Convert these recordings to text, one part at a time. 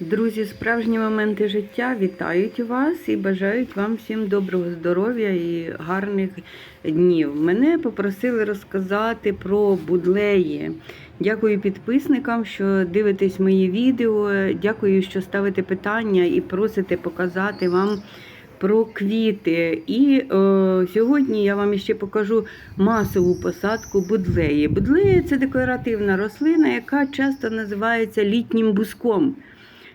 Друзі, справжні моменти життя вітають вас і бажають вам всім доброго здоров'я і гарних днів. Мене попросили розказати про будлеї. Дякую підписникам, що дивитесь мої відео. Дякую, що ставите питання і просите показати вам про квіти. І е, сьогодні я вам ще покажу масову посадку будлеї. Будлея це декоративна рослина, яка часто називається літнім буском.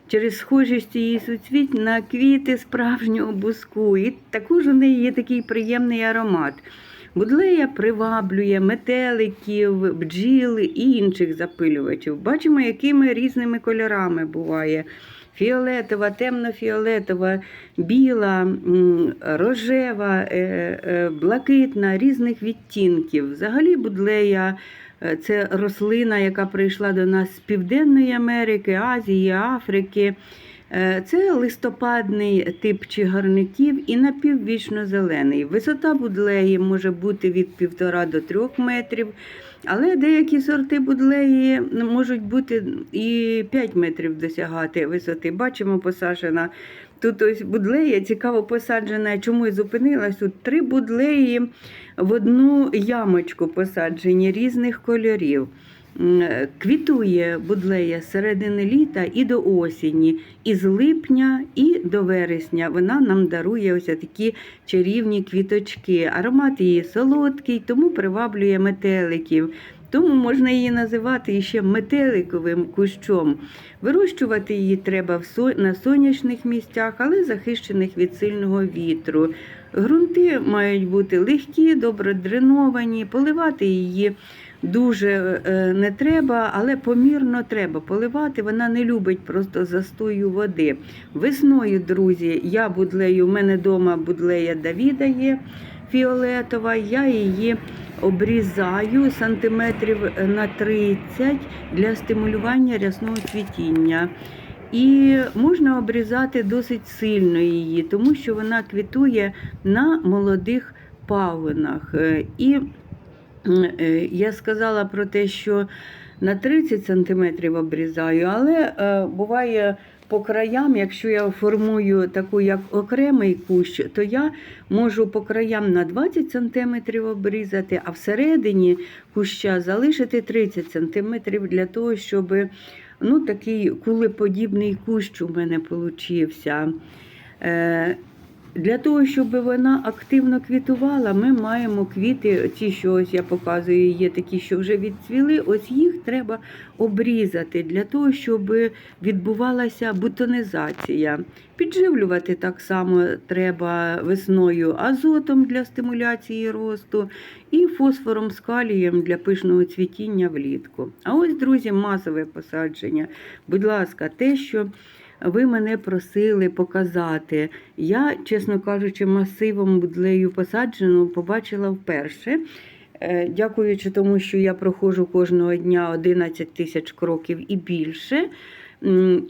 Через схожість її суцвіть на квіти справжнього буску. І також у неї є такий приємний аромат. Будлея приваблює метеликів, бджіл і інших запилювачів. Бачимо, якими різними кольорами буває. Фіолетова, темно-фіолетова, біла, рожева, е, е, блакитна, різних відтінків. Взагалі будлея це рослина, яка прийшла до нас з Південної Америки, Азії, Африки. Е, Це листопадний тип чигарників і напіввічно зелений. Висота будлеї може бути від 1,5 до 3 метрів, але деякі сорти будлеї можуть бути і 5 метрів досягати висоти. Бачимо, посаджена тут ось будлея, цікаво посаджена. Чому і зупинилась? Тут три будлеї в одну ямочку посаджені різних кольорів. М, Квітує будлея з середини літа і до осені, і з липня і до вересня. Вона нам дарує ось такі чарівні квіточки. Аромат її солодкий, тому приваблює метеликів. Тому можна її називати ще метеликовим кущом. Вирощувати її треба на сонячних місцях, але захищених від сильного вітру. Грунти мають бути легкі, добре дреновані, поливати її дуже е, не треба, але помірно треба поливати. Вона не любить просто застою води. Весною, друзі, я будлею, в мене вдома будлея Давіда є фіолетова, я її обрізаю сантиметрів на 30 для стимулювання рясного цвітіння. І можна обрізати досить сильно її, тому що вона квітує на молодих пагонах. Е, І е, я сказала про те, що на 30 см обрізаю, але е, буває по краям, якщо я формую таку як окремий кущ, то я можу по краям на 20 см обрізати, а всередині куща залишити 30 см для того, щоб ну, такий кулеподібний кущ у мене получився. Для того, щоб вона активно квітувала, ми маємо квіти, ті, що ось я показую, є такі, що вже відцвіли, ось їх треба обрізати для того, щоб відбувалася бутонізація. Підживлювати так само треба весною азотом для стимуляції росту і фосфором з калієм для пишного цвітіння влітку. А ось, друзі, масове посадження. Будь ласка, те, що ви мене просили показати. Я, чесно кажучи, масивом будлею посаджену побачила вперше. Е, Дякуючи тому, що я проходжу кожного дня 11 тисяч кроків і більше.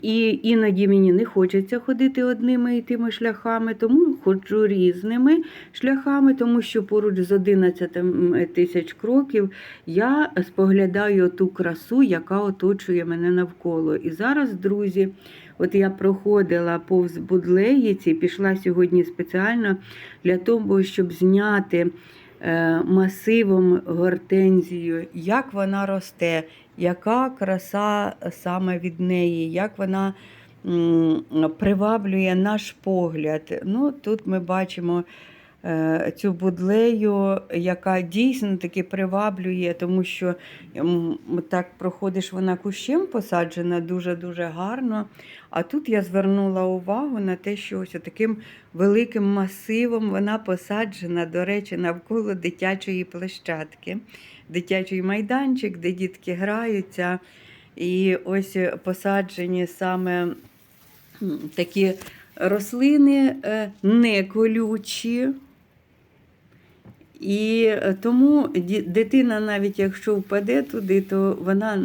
І іноді мені не хочеться ходити одними і тими шляхами, тому ходжу різними шляхами, тому що поруч з 11 тисяч кроків я споглядаю ту красу, яка оточує мене навколо. І зараз, друзі, От я проходила повз будлеїці, пішла сьогодні спеціально для того, щоб зняти масивом гортензію, як вона росте, яка краса саме від неї, як вона приваблює наш погляд. Ну, Тут ми бачимо е, цю будлею, яка дійсно таки приваблює, тому що так проходиш вона кущем посаджена дуже-дуже гарно. А тут я звернула увагу на те, що ось таким великим масивом вона посаджена, до речі, навколо дитячої площадки, дитячий майданчик, де дітки граються. І ось посаджені саме такі рослини е, не колючі. І е, тому дитина, навіть якщо впаде туди, то вона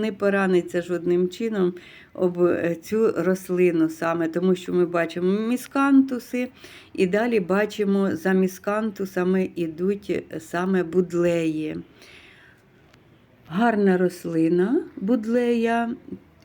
не пораниться жодним чином об е, цю рослину саме, тому що ми бачимо міскантуси, і далі бачимо за міскантусами ідуть е, саме будлеї. Гарна рослина будлея.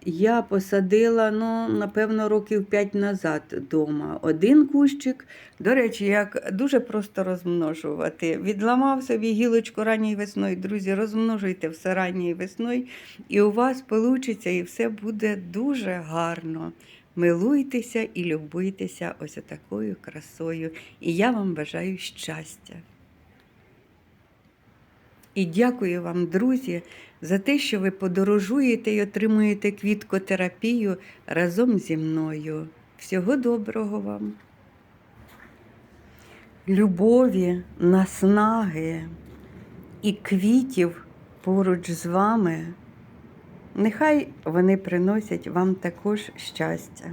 Я посадила, ну, напевно, років 5 назад вдома. Один кущик. До речі, як дуже просто розмножувати. Відламав собі гілочку ранньою весною. Друзі, розмножуйте все ранньою весною, і у вас вийде, і все буде дуже гарно. Милуйтеся і любуйтеся ось такою красою. І я вам бажаю щастя. І дякую вам, друзі, за те, що ви подорожуєте і отримуєте квіткотерапію разом зі мною. Всього доброго вам. Любові, наснаги і квітів поруч з вами. Нехай вони приносять вам також щастя.